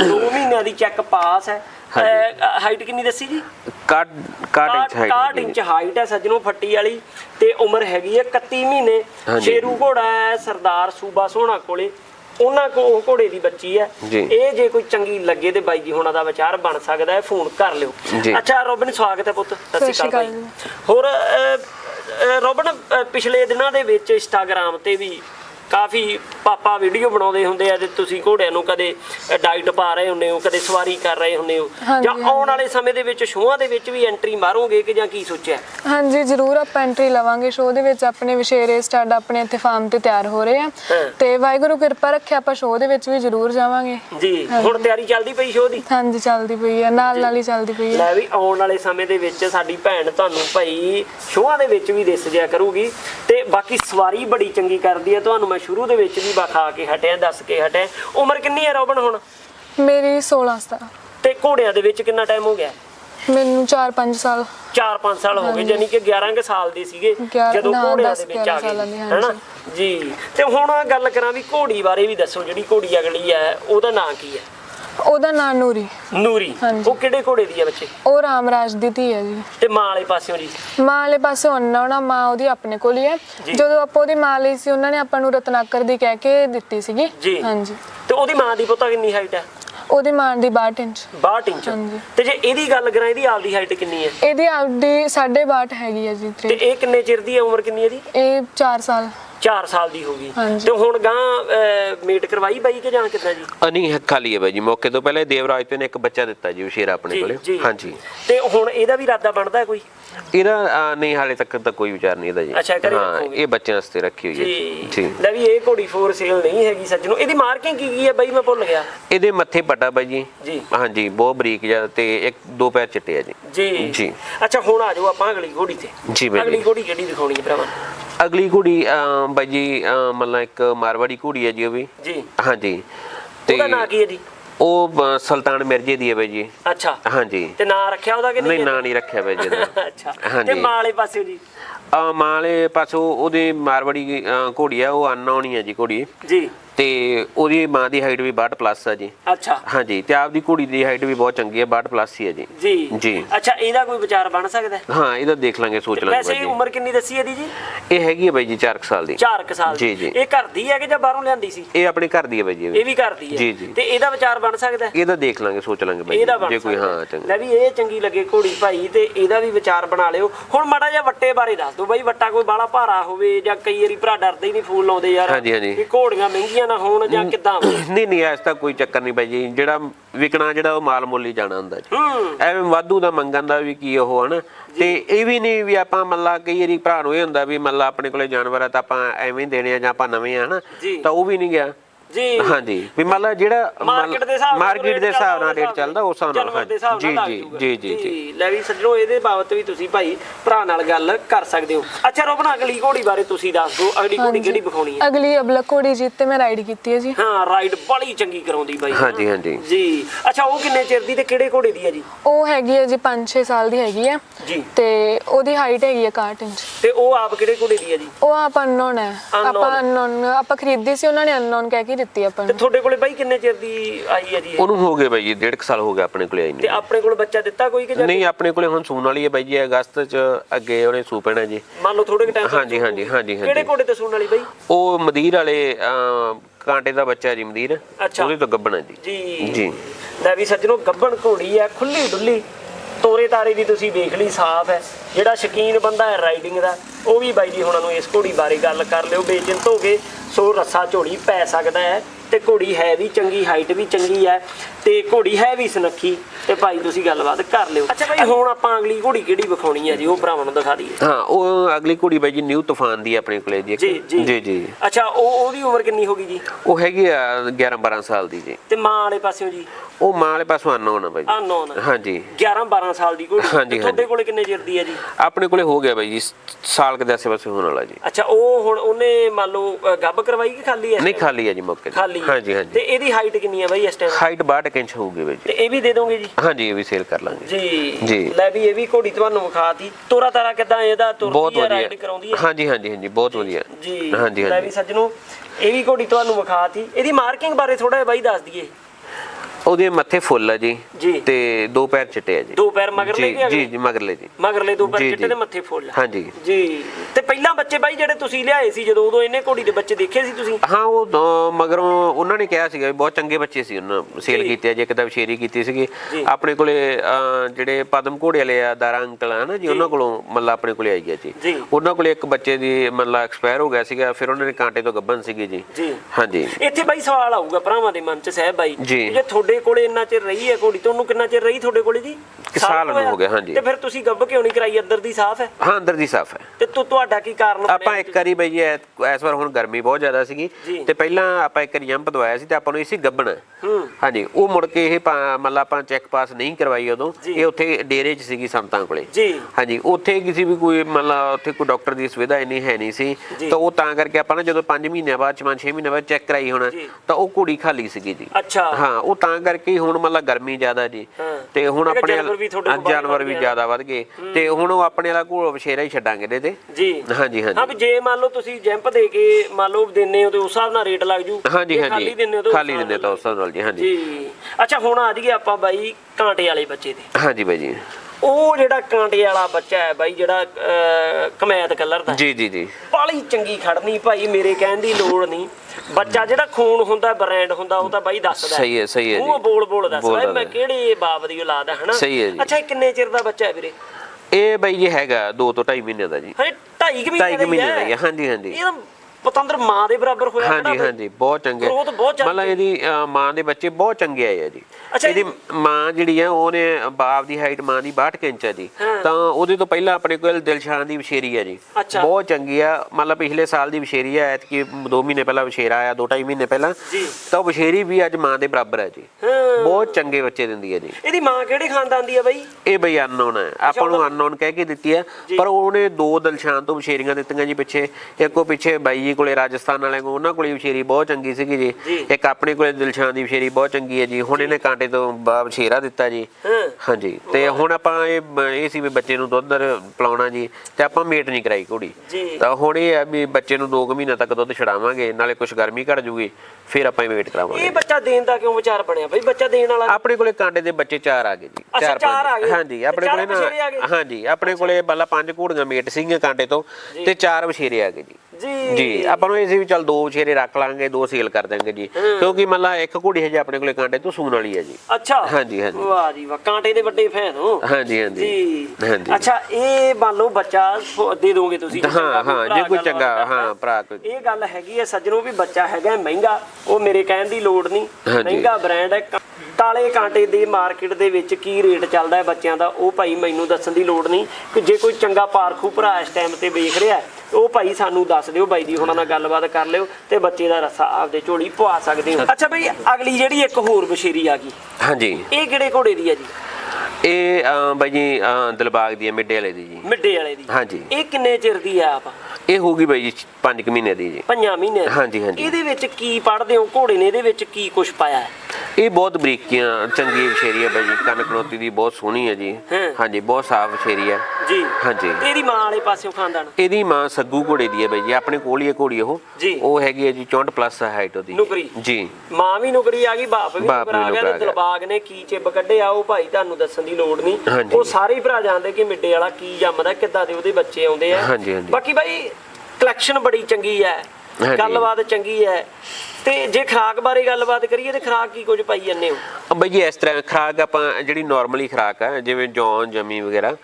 2 [coughs] ਮਹੀਨਿਆਂ ਦੀ ਚੈੱਕ ਪਾਸ ਹੈ। ਹਾਈਟ ਕਿੰਨੀ ਦੱਸੀ ਜੀ? ਕਾਟ ਕਾਟ ਇੰਚ 61 ਹਾਈਟ ਇੰਚ ਹਾਈਟ ਹੈ ਸੱਜਣੋ ਫੱਟੀ ਵਾਲੀ ਤੇ ਉਮਰ ਹੈਗੀ ਹੈ 31 ਮਹੀਨੇ। ਸ਼ੇਰੂ ਘੋੜਾ ਹੈ ਸਰਦਾਰ ਸੂਬਾ ਸੋਹਣਾ ਕੋਲੇ। ਉਹਨਾਂ ਕੋ ਉਹ ਘੋੜੇ ਦੀ ਬੱਚੀ ਹੈ। ਜੀ। ਇਹ ਜੇ ਕੋਈ ਚੰਗੀ ਲੱਗੇ ਤੇ ਬਾਈ ਜੀ ਹੁਣਾਂ ਦਾ ਵਿਚਾਰ ਬਣ ਸਕਦਾ ਹੈ। ਫੋਨ ਕਰ ਲਿਓ। ਅੱਛਾ ਰੋਬਨ ਸਵਾਗਤ ਹੈ ਪੁੱਤ। ਸਤਿ ਸ਼੍ਰੀ ਅਕਾਲ। ਹੋਰ ਰੋਬਨ ਪਿਛਲੇ ਦਿਨਾਂ ਦੇ ਵਿੱਚ ਇੰਸਟਾਗ੍ਰam ਤੇ ਵੀ ਕਾਫੀ ਪਾਪਾ ਵੀਡੀਓ ਬਣਾਉਂਦੇ ਹੁੰਦੇ ਆ ਤੇ ਤੁਸੀਂ ਘੋੜਿਆਂ ਨੂੰ ਕਦੇ ਡਾਈਟ ਪਾ ਰਹੇ ਹੁੰਦੇ ਹੋ ਕਦੇ ਸਵਾਰੀ ਕਰ ਰਹੇ ਹੁੰਦੇ ਹੋ। ਜਾਂ ਆਉਣ ਵਾਲੇ ਸਮੇਂ ਦੇ ਵਿੱਚ ਸ਼ੋਆਂ ਦੇ ਵਿੱਚ ਵੀ ਐਂਟਰੀ ਮਾਰੋਗੇ ਕਿ ਜਾਂ ਕੀ ਸੋਚਿਆ? ਹਾਂਜੀ ਜ਼ਰੂਰ ਆਪਾਂ ਐਂਟਰੀ ਲਵਾਂਗੇ। ਸ਼ੋਅ ਦੇ ਵਿੱਚ ਆਪਣੇ ਵਿਸ਼ੇਰੇ ਸਟੱਡ ਆਪਣੇ ਇੱਥੇ ਫਾਰਮ ਤੇ ਤਿਆਰ ਹੋ ਰਹੇ ਆ। ਤੇ ਵਾਹਿਗੁਰੂ ਕਿਰਪਾ ਰੱਖਿਆ ਆਪਾਂ ਸ਼ੋਅ ਦੇ ਵਿੱਚ ਵੀ ਜ਼ਰੂਰ ਜਾਵਾਂਗੇ। ਜੀ ਹੁਣ ਤਿਆਰੀ ਚੱਲਦੀ ਪਈ ਸ਼ੋਅ ਦੀ? ਹਾਂਜੀ ਚੱਲਦੀ ਪਈ ਆ ਨਾਲ ਨਾਲ ਹੀ ਚੱਲਦੀ ਪਈ ਆ। ਲੈ ਵੀ ਆਉਣ ਵਾਲੇ ਸਮੇਂ ਦੇ ਵਿੱਚ ਸਾਡੀ ਭੈਣ ਤੁਹਾਨੂੰ ਭਾਈ ਸ਼ੋਆਂ ਦੇ ਵਿੱਚ ਵੀ ਦਿਸ ਜਿਆ ਕਰੂਗੀ। ਤੇ ਬਾਕੀ ਸਵਾਰੀ ਬੜੀ ਚੰਗੀ ਕਰਦੀ ਹੈ ਤੁਹਾਨੂੰ ਮੈਂ ਸ਼ੁਰੂ ਦੇ ਵਿੱਚ ਵੀ ਵਿਖਾ ਕੇ ਹਟਿਆ ਦੱਸ ਕੇ ਹਟਿਆ। ਉਮਰ ਕਿੰਨੀ ਹੈ ਰੋਬਨ ਹੁਣ? ਮੇਰੀ 16 17 ਤੇ ਘੋੜਿਆਂ ਦੇ ਵਿੱਚ ਕਿੰਨਾ ਟਾਈਮ ਹੋ ਗਿਆ? ਮੈਨੂੰ 4-5 ਸਾਲ। 4-5 ਸਾਲ ਹੋ ਗਏ ਯਾਨੀ ਕਿ 11 ਕੁ ਸਾਲ ਦੇ ਸੀਗੇ ਜਦੋਂ ਘੋੜਿਆਂ ਦੇ ਵਿੱਚ ਆ ਗਏ ਹੈਨਾ? ਜੀ। ਤੇ ਹੁਣ ਗੱਲ ਕਰਾਂ ਵੀ ਘੋੜੀ ਬਾਰੇ ਵੀ ਦੱਸੋ ਜਿਹੜੀ ਘੋੜੀ ਅਗਲੀ ਹੈ ਉਹਦਾ ਨਾਂ ਕੀ ਹੈ? ਉਹਦਾ ਨਾਂ ਨੂਰੀ। ਨੂਰੀ? ਹਾਂਜੀ। ਉਹ ਕਿਹੜੇ ਘੋੜੇ ਦੀ ਹੈ ਬੱਚੇ? ਉਹ ਰਾਮਰਾਜ ਦੀ ਧੀ ਹੈ ਜੀ। ਤੇ ਮਾਂ ਵਾਲੇ ਪਾਸਿਓਂ ਜੀ? ਮਾਂ ਵਾਲੇ ਪਾਸੇ ਉਹਨਾਂ ਨਾ ਮਾਂ ਉਹਦੀ ਆਪਣੇ ਕੋਲ ਹੀ ਹੈ ਜੀ। ਜਦੋਂ ਆਪਾਂ ਉਹਦੀ ਮਾਂ ਲਈ ਸੀ ਉਹਨਾਂ ਨੇ ਆਪਾਂ ਨੂੰ ਰਤਨਾਕਰ ਦੀ ਕਹਿ ਕੇ ਦਿੱਤੀ ਸੀਗੀ। ਹਾਂਜੀ। ਤੇ ਉਹਦੀ ਮਾਂ ਦੀ ਪਤਾ ਕਿੰਨੀ ਹਾਈਟ ਹੈ ਉਹਦੀ ਮਾਂ ਦੀ 62 ਇੰਚ। 62 ਇੰਚ? ਹਾਂਜੀ। ਤੇ ਜੇ ਇਹਦੀ ਗੱਲ ਕਰਾਂ ਇਹਦੀ ਆਪਦੀ ਹਾਈਟ ਕਿੰਨੀ ਹੈ ਇਹਦੀ ਆਪਦੀ 62 ਹੈਗੀ ਹੈ ਜੀ ਤੇ ਇਹ ਕਿੰਨੇ ਚਿਰ ਦੀ ਹੈ ਉਮਰ ਕਿੰਨੀ ਹੈ ਇਹਦੀ? ਇਹ 4 ਸਾਲ। 4 ਸਾਲ ਦੀ ਹੋ ਗਈ। ਤੇ ਹੁਣ ਗਾਂ ਮੀਟ ਕਰਵਾਈ ਬਾਈ ਕਿ ਜਾਂ ਕਿੱਦਾਂ ਜੀ? ਅਨੀ ਖਾਲੀ ਹੈ ਬਾਈ ਜੀ। ਮੌਕੇ ਤੋਂ ਪਹਿਲੇ ਦੇਵਰਾਜ ਤੇ ਨੇ ਇੱਕ ਬੱਚਾ ਦਿੱਤਾ ਜੀ ਵਸ਼ੇਰਾ ਆਪਣੇ ਕੋਲੇ। ਹਾਂਜੀ। ਤੇ ਹੁਣ ਇਹਦਾ ਵੀ ਇਰਾਦਾ ਬਣਦਾ ਕੋਈ? ਇਹਦਾ ਨਹੀਂ ਹਾਲੇ ਤੱਕ ਤਾਂ ਕੋਈ ਵਿਚਾਰ ਨਹੀਂ ਇਹਦਾ ਜੀ। ਹਾਂ। ਇਹ ਬੱਚਿਆਂ ਵਾਸਤੇ ਰੱਖੀ ਹੋਈ ਹੈ ਜੀ। ਜੀ। ਲੈ ਵੀ ਇਹ ਘੋੜੀ ਫੋਰ ਸੇਲ ਨਹੀਂ ਹੈਗੀ ਸੱਜਣੋ। ਇਹਦੀ ਮਾਰਕਿੰਗ ਕੀ ਕੀ ਹੈ ਬਾਈ? ਮੈਂ ਭੁੱਲ ਗਿਆ। ਇਹਦੇ ਮੱਥੇ ਪੱਟਾ ਬਾਈ ਜੀ। ਜੀ। ਹਾਂਜੀ ਬਹੁਤ ਬਰੀਕ ਜਿਹਾ ਤੇ ਇੱਕ ਦੋ ਪੈਰ ਚਿੱਟੇ ਆ ਜੀ। ਜੀ। ਅੱਛਾ ਹੁਣ ਆ ਜਾਓ ਆਪਾਂ ਅਗਲੀ ਘੋੜੀ ਤੇ। ਜੀ ਬਾਈ ਅਗਲੀ। ਘੋੜੀ ਕਿਹੜੀ ਦਿਖਾਉਣੀ ਹੈ ਭਰਾਵਾ? ਅਗਲੀ ਕੁੜੀ ਅਹ, ਬਾਈ ਜੀ ਅਹ, ਮਤਲਬ ਇੱਕ ਮਾਰਵਾੜੀ ਕੁੜੀ ਹੈ ਜੀ ਉਹ ਵੀ। ਜੀ। ਹਾਂਜੀ। ਉਹਦਾ ਨਾਂ ਕੀ ਹੈ ਜੀ? ਉਹ ਸੁਲਤਾਨ ਮਿਰਜ਼ੇ ਦੀ ਹੈ ਬਾਈ ਜੀ। ਅੱਛਾ। ਹਾਂਜੀ। ਤੇ ਨਾਂ ਰੱਖਿਆ ਉਹਦਾ ਕਿ ਨਹੀਂ ਨਹੀਂ? ਨਾਂ ਨਹੀਂ ਰੱਖਿਆ ਬਾਈ ਜੀ ਇਹਦਾ। [laughs] ਅੱਛਾ। ਹਾਂਜੀ। ਤੇ ਮਾਂ ਵਾਲੇ ਪਾਸੇ ਜੀ? ਆ ਮਾਂ ਵਾਲੇ ਪਾਸੋਂ ਉਹਦੀ ਮਾਰਵਾੜੀ ਘੋੜੀ ਆ ਉਹ ਅਨਨੋਨ ਹੀ ਹੈ ਜੀ ਘੋੜੀ। ਜੀ। ਤੇ ਉਹਦੀ ਮਾਂ ਦੀ ਹਾਈਟ ਵੀ 62 ਪਲੱਸ ਆ ਜੀ ਅੱਛਾ ਹਾਂਜੀ ਤੇ ਆਪਦੀ ਕੁੜੀ ਦੀ ਹਾਈਟ ਵੀ ਬਹੁਤ ਚੰਗੀ ਹੈ 62 ਪਲੱਸ ਹੀ ਹੈ ਜੀ ਜੀ ਜੀ। ਅੱਛਾ ਇਹਦਾ ਕੋਈ ਵਿਚਾਰ ਬਣ ਸਕਦਾ ਹੈ? ਹਾਂ ਇਹਦਾ ਦੇਖ ਲਾਂਗੇ ਸੋਚ ਲਾਂਗੇ ਵੈਸੇ ਬਾਈ ਜੀ ਉਮਰ ਕਿੰਨੀ ਦੱਸੀ ਇਹਦੀ ਜੀ ਇਹ ਹੈਗੀ ਹੈ ਬਾਈ ਜੀ 4 ਸਾਲ ਦੀ 4 ਸਾਲ ਦੀ ਜੀ, ਜੀ। ਇਹ ਘਰ ਦੀ ਹੈ ਕਿ ਜਾਂ ਬਾਹਰੋਂ ਲਿਆਂਦੀ ਸੀ ਇਹ ਆਪਣੇ ਘਰ ਦੀ ਹੈ ਬਾਈ ਜੀ ਇਹ ਵੀ। ਘਰ ਦੀ ਹੈ ਜੀ, ਜੀ। ਤੇ ਇਹਦਾ ਵਿਚਾਰ ਬਣ ਸਕਦਾ ਹੈ? ਇਹਦਾ ਦੇਖ ਲਾਂਗੇ ਸੋਚ ਲਾਂਗੇ ਬਾਈ ਇਹਦਾ ਜੀ, ਬਣ ਜੇ ਕੋਈ ਸਕਦਾ ਹਾਂ। ਚੰਗਾ ਲੈ ਵੀ ਇਹ ਚੰਗੀ ਲੱਗੇ ਘੋੜੀ ਭਾਈ ਤੇ ਇਹਦਾ ਵੀ ਵਿਚਾਰ ਬਣਾ ਲਿਓ ਹੁਣ ਮਾੜਾ ਜਿਹਾ ਵੱਟੇ ਬਾਰੇ ਦੱਸ ਦਿਓ ਬਾਈ ਵੱਟਾ ਕੋਈ ਬਾਲਾ ਭਾਰਾ ਹੋਵੇ ਜਾਂ ਕਈ ਵਾਰੀ ਭਰਾ ਡਰਦੇ ਹੀ ਨਹੀਂ ਫੋਨ ਲਾਉਂਦੇ ਯਾਰ ਹਾਂਜੀ, ਹਾਂਜੀ। ਵੀ ਘੋੜੀਆਂ ਮਹਿੰਗੀਆਂ ਨਾ ਹੋਣ ਜਾਂ ਕਿੱਦਾਂ? ਨਹੀਂ ਨਹੀਂ ਐਸ ਤਾਂ ਕੋਈ ਚੱਕਰ ਨਹੀਂ ਬਾਈ ਜੀ। ਜਿਹੜਾ ਵਿਕਣਾ ਜਿਹੜਾ ਉਹ ਮਾਲ ਮੁੱਲ ਹੀ ਜਾਣਾ ਹੁੰਦਾ ਜੀ। ਐਵੇਂ ਵਾਧੂ ਦਾ ਮੰਗਣ ਦਾ ਵੀ ਕੀ ਉਹ ਹਨ? ਤੇ ਇਹ ਵੀ ਨਹੀਂ ਵੀ ਆਪਾਂ ਮੱਲਾ ਕਈ ਵਾਰੀ ਭਰਾ ਨੂੰ ਇਹ ਹੁੰਦਾ ਵੀ ਮੱਲਾ ਆਪਣੇ ਕੋਲੇ ਜਾਨਵਰ ਆ ਤਾਂ ਆਪਾਂ ਐਵੇਂ ਦੇਣੇ ਆ ਜਾਂ ਆਪਾਂ ਨਵੇਂ ਆ ਹਨਾ। ਤਾਂ ਉਹ ਵੀ ਨਹੀਂ ਗਿਆ। ਜੀ। ਹਾਂਜੀ। ਵੀ ਮੱਲਾ ਜਿਹੜਾ ਮਾਰਕੀਟ ਦੇ ਹਿਸਾਬ ਨਾਲ ਮਾਰਕੀਟ ਦੇ ਹਿਸਾਬ ਨਾਲ ਰੇਟ ਉਹਦੇ ਚੱਲਦਾ ਉਸ ਹਿਸਾਬ ਨਾਲ ਜਾਨਵਰ ਦੇ ਹਿਸਾਬ ਜੀ ਨਾਲ ਜੀ ਲੱਗ ਜੀ ਜਾਊਗਾ। ਜੀ। ਜੀ ਲੈ ਵੀ ਸੱਜਣੋ ਇਹਦੇ ਬਾਬਤ ਵੀ ਤੁਸੀਂ ਭਾਈ ਭਰਾ ਨਾਲ ਗੱਲ ਕਰ ਸਕਦੇ ਹੋ। ਅੱਛਾ ਰੋਬਣਾ ਅਗਲੀ ਘੋੜੀ ਬਾਰੇ ਤੁਸੀਂ ਦੱਸ ਦਿਓ। ਅਗਲੀ ਘੋੜੀ ਕਿਹੜੀ ਵਿਖਾਉਣੀ ਹੈ? ਅਗਲੀ ਅਬਲਕ ਘੋੜੀ ਜੀ ਤੇ ਮੈਂ ਰਾਈਡ ਕੀਤੀ ਹੈ ਜੀ। ਹਾਂ ਰਾਈਡ ਬੜੀ ਚੰਗੀ ਕਰਾਉਂਦੀ ਬਾਈ। ਹਾਂਜੀ ਹਾਂਜੀ। ਜੀ। ਅੱਛਾ ਉਹ ਕਿੰਨੇ ਚਿਰ ਦੀ ਤੇ ਕਿਹੜੇ ਘੋੜੇ ਦੀ ਹੈ ਜੀ? ਉਹ ਹੈਗੀ ਹੈ ਜੀ 5-6 ਸਾਲ ਦੀ ਹੈਗੀ ਹੈ। ਜੀ। ਤੇ ਉਹਦੀ ਹਾਈਟ ਹੈਗੀ ਹੈ 61 ਇੰਚ। ਤੇ ਉਹ ਆਪ ਕਿਹੜੇ ਘੋੜੇ ਦੀ ਹੈ ਜੀ? ਉਹ ਆਪ ਅਨਨੋਨ ਹੈ। Unknown ਆਪਾਂ ਹੈ। ਅਨਨੋਨ ਆਪਾਂ ਖਰੀਦੀ ਸੀ ਉਹਨਾਂ ਨੇ ਅਨਨੋਨ ਕਹਿ ਕੇ ਦਿੱਤੀ ਆਪਾਂ ਤੇ ਨੂੰ। ਤੁਹਾਡੇ ਕੋਲੇ ਬਾਈ ਕਿੰਨੇ ਚਿਰ ਦੀ ਆਈ ਹੈ ਜੀ ਇਹ? ਉਹਨੂੰ ਹੋ ਗਏ ਬਾਈ ਜੀ ਡੇਢ ਕੁ ਸਾਲ ਹੋ ਗਿਆ ਆਪਣੇ ਕੋਲੇ ਆਈ ਤੇ ਆਪਣੇ ਕੋਲ ਬੱਚਾ ਦਿੱਤਾ ਕੋਈ ਕਿ ਜਾਂ ਨਹੀਂ ਆਪਣੇ ਕੋਲੇ ਹੁਣ ਸੂਣ ਵਾਲੀ ਹੈ ਬਾਈ ਜੀ ਅਗਸਤ ਚ ਅੱਗੇ ਉਹਨੇ ਸੂ ਪੈਣਾ ਜੀ। ਮੰਨ ਲਓ ਥੋੜੇ ਕਿ ਟਾਈਮ ਹਾਂਜੀ ਹਾਂਜੀ ਹਾਂਜੀ ਕਿਹੜੇ ਹਾਂਜੀ ਘੋੜੇ ਤੇ ਸੁਣਨ ਵਾਲੀ ਬਾਈ? ਉਹ ਮਦੀਰ ਵਾਲੇ ਅਮ, ਕਾਂਟੇ ਦਾ ਬੱਚਾ ਜੀ ਮਦੀਰ। ਅੱਛਾ। ਉਹਦੇ ਤੋਂ ਗੱਬਣਾ ਜੀ। ਜੀ। ਜੀ। ਲੈ ਵੀ ਸੱਜਣੋ ਗੱਬਣ ਘੋੜੀ ਹੈ ਖੁੱਲੀ ਡੁੱਲੀ ਤੋਰੇ ਤਾਰੇ ਦੀ ਤੁਸੀਂ ਵੇਖ ਲਈ, ਸਾਫ਼ ਹੈ। ਜਿਹੜਾ ਸ਼ਕੀਨ ਬੰਦਾ ਹੈ ਰਾਈਡਿੰਗ ਦਾ, ਉਹ ਵੀ ਬਾਈ ਜੀ ਹੁਣਾਂ ਨੂੰ ਇਸ ਘੋੜੀ ਬਾਰੇ ਗੱਲ ਕਰ ਲਿਓ। ਬੇਚਿੰਤ ਹੋ ਕੇ ਸੋ ਰੱਸਾ ਝੋਲੀ ਪੈ ਸਕਦਾ ਹੈ ਤੇ ਘੋੜੀ ਹੈ ਵੀ ਚੰਗੀ ਹਾਈਟ ਵੀ ਚੰਗੀ ਹੈ। ਤੇ ਘੋੜੀ ਹੈ ਵੀ ਸੁਨੱਖੀ ਤੇ ਭਾਈ ਤੁਸੀਂ ਗੱਲਬਾਤ ਕਰ ਲਿਓ। ਅੱਛਾ ਭਾਈ ਹੁਣ ਆਪਾਂ ਅਗਲੀ ਘੋੜੀ ਕਿਹੜੀ ਵਿਖਾਉਣੀ ਹੈ ਜੀ? ਉਹ ਭਰਾਵਾਂ ਨੂੰ ਦਿਖਾ ਦਈਏ। ਹਾਂ ਉਹ ਅਗਲੀ ਕੁੜੀ ਬਾਈ ਜੀ ਨਿਊ ਤੂਫਾਨ ਦੀ ਆਪਣੇ ਕੋਲੇ ਜੀ। ਜੀ ਜੀ। ਅੱਛਾ ਉਹ ਉਹਦੀ ਉਮਰ ਕਿੰਨੀ ਹੋ ਗਈ ਜੀ? ਉਹ ਹੈਗੀ ਆ 11 12 ਸਾਲ ਦੀ ਜੀ। ਤੇ ਮਾਂ ਵਾਲੇ ਪਾਸਿਓਂ ਜੀ? ਉਹ ਮਾਂ ਵਾਲੇ ਪਾਸੋਂ ਅਨਨੋਨ ਆ ਬਾਈ ਜੀ। ਅਨਨੋਨ ਹਾਂਜੀ। 11 12 ਸਾਲ ਦੀ ਘੋੜੀ। ਹਾਂਜੀ, ਤੁਹਾਡੇ ਹਾਂਜੀ। ਕੋਲੇ ਕਿੰਨੇ ਚਿਰ ਦੀ ਹੈ ਜੀ? ਆਪਣੇ ਕੋਲੇ ਹੋ ਗਿਆ ਬਾਈ ਜੀ ਸਾਲ ਕੇ ਦਸੇ ਪਾਸੇ ਹੋਣ ਵਾਲਾ ਜੀ। ਅੱਛਾ ਉਹ ਹੁਣ ਉਹਨੇ ਮੰਨ ਲਓ ਗੱਭ ਕਰਵਾਈ ਕਿ ਖਾਲੀ ਹੈ ਨਹੀਂ ਖਾਲੀ ਹੈ ਜੀ ਮੌਕੇ ਤੇ। ਖਾਲੀ ਹੈ। ਹਾਂਜੀ ਤੇ ਹਾਂਜੀ ਇਹਦੀ ਹਾਈਟ ਕਿੰਨੀ ਹੈ ਬਾਈ ਇਸ ਟਾਈਮ ਹਾਈਟ 62 ਇੰਚ ਹੋਊਗੀ ਬਾਈ ਤੇ ਜੀ ਇਹ ਵੀ ਦੇ ਦੋਗੇ ਜੀ? ਹਾਂਜੀ ਇਹ ਵੀ ਸੇਲ ਕਰ ਲਾਂਗੇ। ਜੀ। ਜੀ। ਲੈ ਵੀ ਇਹ ਵੀ ਘੋੜੀ ਤੁਹਾਨੂੰ ਵਿਖਾਤੀ। ਤੋਰਾ ਤਾਰਾ ਕਿਦਾਂ ਇਹਦਾ ਬਹੁਤ ਤੁਰਦੀ ਹੈ ਰਾਈਡ ਵਧੀਆ ਕਰਾਉਂਦੀ ਹੈ? ਹਾਂਜੀ ਹਾਂਜੀ ਹਾਂਜੀ ਬਹੁਤ ਵਧੀਆ। ਜੀ। ਹਾਂਜੀ ਲੈ ਵੀ ਹਾਂਜੀ ਸੱਜਣੋ ਇਹ ਵੀ ਘੋੜੀ ਤੁਹਾਨੂੰ ਵਿਖਾਤੀ। ਇਹਦੀ ਮਾਰਕਿੰਗ ਬਾਰੇ ਥੋੜਾ ਜਿਹਾ ਬਾਈ ਦੱਸ ਦਈਏ। ਉਹਦੇ ਮੱਥੇ ਫੁੱਲ ਆ ਜੀ ਤੇ ਦੋ ਪੈਰ ਚਿੱਟੇ ਆ ਜੀ। ਦੋ ਪੈਰ ਮਗਰਲੇ ਜੀ ਜੀ ਜੀ ਮਗਰਲੇ ਜੀ। ਮਗਰਲੇ ਦੋ ਪੈਰ ਚਿੱਟੇ। ਤੇ ਮੱਥੇ ਫੁੱਲ ਹਾਂਜੀ। ਜੀ। ਤੇ ਪਹਿਲਾਂ ਬੱਚੇ ਬਾਈ ਜਿਹੜੇ ਤੁਸੀਂ ਲਿਆਏ ਸੀ ਜਦੋਂ ਉਦੋਂ ਇਹਨੇ ਘੋੜੀ ਦੇ ਬੱਚੇ ਦੇਖੇ ਸੀ ਤੁਸੀਂ? ਹਾਂ ਉਹ ਮਗਰੋਂ ਉਹਨਾਂ ਨੇ ਕਿਹਾ ਸੀਗਾ ਬਹੁਤ ਚੰਗੇ ਬੱਚੇ ਸੀ ਉਹਨਾਂ ਸੇਲ। ਕੀਤੇ ਆ ਜੇ ਕਿਤਾ ਸ਼ੇਰੀ ਕੀਤੀ ਸੀਗੀ। ਆਪਣੇ ਕੋਲੇ ਜਿਹੜੇ ਪਦਮ ਘੋੜੇ ਵਾਲੇ ਆ ਦਾਰਾ ਅੰਕਲ ਆ ਨਾ ਜੀ ਉਹਨਾਂ ਕੋਲੋਂ ਮੱਲਾ ਆਪਣੇ ਕੋਲੇ ਆਈ ਗਿਆ ਜੀ। ਉਹਨਾਂ ਕੋਲੇ ਇੱਕ ਬੱਚੇ ਦੀ ਮੱਲਾ ਐਕਸਪਾਇਰ ਹੋ ਗਿਆ ਸੀਗਾ ਫਿਰ ਉਹਨਾਂ ਨੇ ਕਾਂਟੇ ਤੋਂ ਗੱਭਨ ਸੀਗੀ ਜੀ। ਹਾਂਜੀ। ਇੱਥੇ ਬਾਈ ਸਵਾਲ ਆਊਗਾ ਭਰਾਵਾਂ ਦੇ ਮਨ 'ਚ ਸਹਿਬ ਬਾਈ। ਜੀ। ਜੇ ਤੁਹਾਡੇ ਕੋਲੇ ਇੰਨਾ ਚਿਰ ਰਹੀ ਹੈ ਘੋੜੀ ਤੁਹਾਨੂੰ ਕਿੰਨਾ ਚਿਰ ਰਹੀ ਤੁਹਾਡੇ ਕੋਲੇ ਜੀ ਸਾਲ ਨੂੰ? ਹੋ ਗਿਆ, ਹਾਂਜੀ। ਤੇ ਫਿਰ ਤੁਸੀਂ ਗੱਭ ਕਿਉਂ ਨਹੀਂ ਕਰਾਈ ਅੰਦਰ ਦੀ ਸਾਫ਼ ਹੈ ਹਾਂ ਅੰਦਰ ਦੀ ਸਾਫ਼ ਹੈ ਤੇ ਤੁ- ਤੁਹਾਡਾ ਕੀ ਕਾਰਨ ਆਪਾਂ? ਇੱਕ ਵਾਰੀ ਬਈ ਇਸ ਵਾਰ ਹੁਣ ਗਰਮੀ ਬਹੁਤ ਜ਼ਿਆਦਾ ਸੀਗੀ। ਤੇ ਪਹਿਲਾਂ ਆਪਾਂ ਇੱਕ ਜੰਪ ਦਵਾਇਆ ਸੀ ਤੇ ਆਪਾਂ ਨੂੰ ਇਹ ਸੀ ਗੱਬਣ ਹਾਂਜੀ ਉਹ ਮੁੜ ਕੇ ਇਹ ਮਤਲਬ ਆਪਾਂ ਚੈੱਕ ਪਾਸ ਨਹੀਂ ਕਰਵਾਈ ਉਦੋਂ। ਇਹ ਉੱਥੇ ਡੇਰੇ 'ਚ ਸੀਗੀ ਸੰਤਾਂ ਕੋਲੇ ਹਾਂਜੀ ਉੱਥੇ ਕਿਸੇ ਵੀ ਕੋਈ ਮਤਲਬ ਉੱਥੇ ਕੋਈ ਡਾਕਟਰ ਦੀ ਸੁਵਿਧਾ ਇੰਨੀ ਹੈ ਨਹੀਂ ਸੀ। ਤਾਂ ਉਹ ਤਾਂ ਕਰਕੇ ਆਪਾਂ ਨਾ ਜਦੋਂ 5 ਮਹੀਨਿਆਂ ਬਾਅਦ 5-6 ਮਹੀਨਿਆਂ ਬਾਅਦ ਚੈੱਕ ਕਰਾਈ ਹੋਣਾ। ਤਾਂ ਉਹ ਕੁੜੀ ਖਾਲੀ ਸੀਗੀ ਜੀ ਅੱਛਾ ਹਾਂ ਉਹ ਤਾਂ ਕਰਕੇ ਹੀ ਹੁਣ ਮਤਲਬ ਗਰਮੀ ਜ਼ਿਆਦਾ ਜੀ। ਹਾਂ। ਤੇ ਹੁਣ ਆਪਣੇ ਜਾਨਵਰ ਵੀ ਹਾਂ, ਜ਼ਿਆਦਾ ਵੱਧ ਗਏ। ਤੇ ਹੁਣ ਉਹ ਆਪਣੇ ਵਾਲਾ ਘੋਲ ਵਛੇਰਾ ਹੀ ਛੱਡਾਂਗੇ ਇਹਦੇ ਤੇ। ਜੀ। ਹਾਂਜੀ ਹਾਂ ਹਾਂਜੀ ਵੀ ਜੇ ਮੰਨ ਲਓ ਤੁਸੀਂ ਜੈਂਪ ਦੇ ਕੇ ਮੰਨ ਲਓ ਦਿੰਨੇ ਹੋ ਤੇ ਉਸ ਹਿਸਾਬ ਨਾਲ ਰੇਟ ਲੱਗ ਜੂ। ਹਾਂਜੀ ਹਾਂਜੀ। ਖਾਲੀ ਦਿੰਨੇ ਹੋ ਤੇ ਉਸ ਖਾਲੀ ਹਿਸਾਬ ਦਿੰਦੇ ਤਾਂ ਉਸ ਹਿਸਾਬ ਨਾਲ ਜੀ ਹਾਂਜੀ। ਜੀ। ਅੱਛਾ ਹੁਣ ਆ ਜਾਈਏ ਆਪਾਂ ਬਾਈ ਕਾਂਟੇ ਵਾਲੇ ਬੱਚੇ ਤੇ। ਹਾਂਜੀ ਬਾਈ ਜੀ। ਉਹ ਜਿਹੜਾ ਕਾਂਟੇ ਵਾਲਾ ਬੱਚਾ ਹੈ ਬਾਈ ਜਿਹੜਾ ਕਮੈਤ ਕਲਰ ਦਾ। ਜੀ ਜੀ ਜੀ। ਬਾਲੀ ਚੰਗੀ ਖੜਨੀ ਭਾਈ ਮੇਰੇ ਕਹਿਣ ਦੀ ਲੋੜ ਨਹੀਂ। ਬੱਚਾ ਜਿਹੜਾ ਖੂਨ ਹੁੰਦਾ ਬ੍ਰਾਂਡ ਹੁੰਦਾ ਉਹ ਤਾਂ ਬਾਈ ਦੱਸਦਾ। ਸਹੀ ਹੈ ਸਹੀ ਹੈ ਉਹ ਬੋਲ ਬੋਲ ਦੱਸਦਾ। ਮੈਂ ਹੈ। ਕਿਹੜੇ ਬਾਪ ਦੀ ਔਲਾਦ ਹੈ ਹਨਾ? ਸਹੀ ਹੈ ਜੀ। ਅੱਛਾ ਇਹ ਕਿੰਨੇ ਚਿਰ ਦਾ ਬੱਚਾ ਹੈ ਵੀਰੇ? ਇਹ ਬਾਈ ਜੀ ਹੈਗਾ 2 ਤੋਂ 2.5 ਮਹੀਨੇ ਦਾ ਜੀ। ਹਜੇ 2.5 ਮਹੀਨੇ ਦਾ ਹੀ ਹੀ। ਹੈ ਹੈ, ਹਾਂਜੀ ਹਾਂਜੀ। ਇਹ ਪਤੰਦਰ ਮਾਂ ਦੇ ਬਰਾਬਰ ਹੋਇਆ ਹਾਂਜੀ ਹਾਂਜੀ ਬਹੁਤ ਚੰਗੇ। Growth ਬਹੁਤ ਮਤਲਬ ਇਹਦੀ ਮਾਂ ਦੇ ਬੱਚੇ ਬਹੁਤ ਚੰਗੇ ਆਏ ਆ ਜੀ। ਇਹਦੀ ਮਾਂ ਜਿਹੜੀ ਹੈ ਉਹਨੇ ਬਾਪ ਦੀ ਹਾਈਟ ਮਾਂ ਦੀ 62 ਕੁ ਇੰਚ ਹੈ ਜੀ। ਤਾਂ ਉਹਦੇ ਤੋਂ ਪਹਿਲਾਂ ਆਪਣੇ ਕੋਲ ਦਿਲਸ਼ਾਨ ਦੀ ਵਿਸ਼ੇਰੀ ਹੈ ਜੀ। ਬਹੁਤ ਚੰਗੀ ਆ। ਮਤਲਬ ਪਿਛਲੇ ਸਾਲ ਦੀ ਵਿਸ਼ੇਰੀ ਹੈ ਐਤਕੀ 2 ਮਹੀਨੇ ਪਹਿਲਾਂ ਵਿਸ਼ੇਰਾ ਆਇਆ 2.5 ਮਹੀਨੇ ਪਹਿਲਾਂ। ਤਾਂ ਵਿਸ਼ੇਰੀ ਵੀ ਅੱਜ ਮਾਂ ਦੇ ਬਰਾਬਰ ਹੈ ਜੀ। ਬਹੁਤ ਚੰਗੇ ਬੱਚੇ ਦਿੰਦੀ ਹੈ ਜੀ। ਇਹਦੀ ਮਾਂ ਕਿਹੜੇ ਖਾਨਦਾਨ ਦੀ ਹੈ ਬਾਈ? ਇਹ ਬਈ ਅਨਨੋਨ ਹੈ ਆਪਾਂ ਨੂੰ ਅਨਨੋਨ ਕਹਿ ਕੇ ਦਿੱਤੀ ਹੈ ਪਰ ਉਹਨੇ ਦੋ ਦਿਲਸ਼ਾਨ ਤੋਂ ਵਿਸ਼ੇਰੀਆਂ ਦਿੱਤੀਆਂ ਜੀ ਪਿੱਛੇ। ਇੱਕੋ ਪਿੱਛੇ ਬਾਈ ਜੀ ਕੋਲੇ ਰਾਜਸਥਾਨ ਵਾਲਿਆਂ ਕੋਲ ਉਹਨਾਂ ਕੋਲੇ ਵਿਸ਼ੇਰੀ ਬਹੁਤ ਚੰਗੀ ਸੀਗੀ ਜੀ। ਇੱਕ ਆਪਣੇ ਕੋਲੇ ਦਿਲਸ਼ਾਨ ਦੀ ਵਿਸ਼ੇਰੀ ਬਹੁਤ ਚੰਗੀ ਹੈ ਜੀ। ਹੁਣ ਇਹਨੇ ਕਾਂਟੇ ਤੋਂ ਬਾ ਵਿਸ਼ੇਰਾ ਦਿੱਤਾ ਜੀ। ਹਾਂਜੀ। ਤੇ ਹੁਣ ਆਪਾਂ ਇਹ ਇਹ ਸੀ ਵੀ ਬੱਚੇ ਨੂੰ ਦੁੱਧ ਪਿਲਾਉਣਾ ਜੀ ਤੇ ਆਪਾਂ ਮੇਟ ਨਹੀਂ ਕਰਾਈ ਘੋੜੀ। ਤਾਂ ਹੁਣ ਇਹ ਹੈ ਵੀ ਬੱਚੇ ਨੂੰ 2 ਮਹੀਨਾ ਤੱਕ ਦੁੱਧ ਛਡਾਵਾਂਗੇ ਨਾਲੇ ਕੁਝ ਗਰਮੀ ਘਟ ਜੂਗੀ ਫਿਰ ਆਪਾਂ ਵੇਟ ਕਰਾਵਾਂਗੇ। ਇਹ ਬੱਚਾ ਦੇਣ ਦਾ ਕਿਉਂ ਵਿਚਾਰ ਬਣਿਆ ਬਾਈ? ਬੱਚਾ ਦੇਣ ਵਾਲਾ ਆਪਣੇ ਕੋਲੇ ਕਾਂਡੇ ਦੇ ਬੱਚੇ ਚਾਰ ਆ ਗਏ ਜੀ। ਅੱਛਾ, ਚਾਰ ਆ। ਗਏ। ਹਾਂਜੀ ਆਪਣੇ ਚਾਰ ਕੋਲੇ? ਨਾ ਹਾਂਜੀ ਆਪਣੇ ਕੋਲੇ ਪਹਿਲਾਂ ਪੰਜ ਘੋੜੀਆਂ ਮੇਟ ਸੀਗੀਆਂ ਕਾਂਟੇ ਤੋਂ ਤੇ ਚਾਰ ਵਛੇਰੇ ਆ ਗਏ ਜੀ। ਜੀ। ਜੀ ਆਪਾਂ ਨੂੰ ਇਹ ਸੀ ਵੀ ਚੱਲ ਦੋ ਵਛੇਰੇ ਰੱਖ ਲਾਂਗੇ ਦੋ ਸੇਲ ਕਰ ਦਾਂਗੇ ਜੀ। ਕਿਉਂਕਿ ਮਤਲਬ ਇੱਕ ਘੋੜੀ ਹਜੇ ਆਪਣੇ ਕੋਲੇ ਕਾਂਟੇ ਤੋਂ ਸੂਣ ਵਾਲੀ ਹੈ ਜੀ। ਅੱਛਾ। ਹਾਂਜੀ, ਹਾਂਜੀ। ਵਾਹ ਜੀ ਵਾਹ ਕਾਂਟੇ ਦੇ ਵੱਡੇ ਫੈਨ ਹੋ। ਹਾਂਜੀ ਹਾਂਜੀ। ਜੀ। ਹਾਂਜੀ। ਅੱਛਾ ਇਹ ਮੰਨ ਲਓ ਬੱਚਾ ਦੇ ਦੋਗੇ ਤੁਸੀਂ। ਹਾਂ ਹਾਂ ਜੇ ਕੋਈ ਚੰਗਾ। ਹਾਂ ਭਰਾ ਕੋਈ। ਇਹ ਗੱਲ ਹੈਗੀ ਹੈ ਸੱਜਣੋ ਵੀ ਬੱਚਾ ਹੈਗਾ ਮਹਿੰਗਾ ਉਹ ਮੇਰੇ ਕਹਿਣ ਦੀ ਲੋੜ ਨਹੀਂ। ਮਹਿੰਗਾ ਬ੍ਰਾਂਡ ਹੈ। ਕਾਲੇ ਕਾਂਟੇ ਦੇ ਮਾਰਕੀਟ ਦੇ ਵਿੱਚ ਕੀ ਰੇਟ ਚੱਲਦਾ ਹੈ ਬੱਚਿਆਂ ਦਾ ਉਹ ਭਾਈ ਮੈਨੂੰ ਦੱਸਣ ਦੀ ਲੋੜ ਨਹੀਂ। ਕਿ ਜੇ ਕੋਈ ਚੰਗਾ ਪਾਰਖੂ ਭਰਾ ਇਸ ਟਾਈਮ ਤੇ ਵੇਖ ਰਿਹਾ ਹੈ, ਉਹ ਭਾਈ ਸਾਨੂੰ ਦੱਸ ਦਿਓ ਬਾਈ ਦੀ ਹੁਣਾਂ ਨਾਲ ਗੱਲਬਾਤ ਕਰ ਲਿਓ ਤੇ ਬੱਚੇ ਦਾ ਰੱਸਾ ਆਪਦੇ ਝੋਲੀ ਪਵਾ ਸਕਦੇ ਹੋ। ਅੱਛਾ। ਬਈ ਅਗਲੀ ਜਿਹੜੀ ਇੱਕ ਹੋਰ ਬਸ਼ੇਰੀ ਆ ਗਈ ਹਾਂਜੀ। ਇਹ ਕਿਹੜੇ ਘੋੜੇ ਦੀ ਹੈ ਜੀ? ਇਹ ਅਹ, ਬਾਈ ਜੀ ਅਹ, ਦਿਲਬਾਗ ਦੀ ਹੈ ਮਿੱਡੇ ਵਾਲੇ ਦੀ ਜੀ। ਮਿੱਡੇ ਵਾਲੇ ਦੀ। ਹਾਂਜੀ। ਇਹ ਕਿੰਨੇ ਚਿਰ ਦੀ ਹੈ ਆਪ? ਇਹ ਹੋਊਗੀ ਬਾਈ ਜੀ 5 ਮਹੀਨੇ ਦੀ ਜੀ। ਪੰਜਾਂ ਮਹੀਨੇ ਦੀ। ਹਾਂਜੀ, ਹਾਂਜੀ। ਇਹਦੇ ਵਿੱਚ ਕੀ ਪੜਦੇ ਹੋ ਘੋੜੇ ਨੇ? ਇਹਦੇ ਵਿੱਚ ਕੀ ਕੁਝ ਪਾਇਆ? ਹੈ ਇਹ ਬਹੁਤ ਬਰੀਕੀਆਂ ਚੰਗੀ ਵਿਸ਼ੇਰੀ ਹੈ ਬਾਈ ਜੀ। ਕੰਨ ਕਨੋਤੀ ਦੀ ਬਹੁਤ ਸੋਹਣੀ ਹੈ ਜੀ। ਹਾਂ। ਹਾਂਜੀ ਬਹੁਤ ਸਾਫ਼ ਵਿਸ਼ੇਰੀ ਹੈ। ਜੀ। ਹਾਂਜੀ। ਇਹਦੀ ਮਾਂ ਵਾਲੇ ਪਾਸਿਓਂ ਖਾਨਦਾਨ? ਇਹਦੀ ਮਾਂ ਸੱਗੂ ਘੋੜੇ ਦੀ ਹੈ ਬਾਈ ਜੀ। ਆਪਣੇ ਕੋਲ ਹੀ ਹੈ ਘੋੜੀ ਉਹ। ਜੀ। ਉਹ ਹੈਗੀ ਹੈ ਜੀ 64 ਪਲੱਸ ਹਾਈਟ ਉਹਦੀ। ਨੁਕਰੀ। ਜੀ। ਮਾਂ ਵੀ ਨੌਕਰੀ ਆ ਗਈ ਬਾਪ ਵੀ ਬਾਪ ਨੌਕਰ ਆ ਵੀ ਗਿਆ ਨੌਕਰ ਤੇ ਆ ਗਿਆ। ਦਿਲਬਾਗ ਨੇ ਕੀ ਚਿੱਬ ਕੱਢਿਆ ਉਹ ਭਾਈ ਤੁਹਾਨੂੰ ਦੱਸਣ ਦੀ ਲੋੜ ਨਹੀਂ ਹਾਂਜੀ। ਉਹ ਸਾਰੇ ਹੀ ਭਰਾ ਜਾਣਦੇ ਕਿ ਮਿੱਡੇ ਵਾਲਾ ਕੀ ਜੰਮਦਾ ਕਿੱਦਾਂ ਦੇ ਉਹਦੇ ਬੱਚੇ ਆਉਂਦੇ ਆ ਹਾਂਜੀ, ਹਾਂਜੀ। ਬਾਕੀ ਭਾਈ ਕਲੈਕਸ਼ਨ ਬੜੀ ਚੰਗੀ ਹੈ ਹਾਂਜੀ। ਗੱਲਬਾਤ ਚੰਗੀ ਹੈ ਤੇ ਜੇ ਖਰਾਕ ਬਾਰੇ ਗੱਲਬਾਤ ਕਰੀਏ ਤੇ ਖਰਾਕ ਕੀ ਕੁਝ ਪਾਈ ਜੰਨੇ ਹੋ? ਬਾਈ ਜੀ ਇਸ ਤਰ੍ਹਾਂ ਖਰਾਕ ਆਪਾਂ ਜਿਹੜੀ ਨਾਰਮਲੀ ਖਰਾਕ ਹੈ ਜਿਵੇਂ ਜੌਨ ਜਮੀ ਵਗੈਰਾ।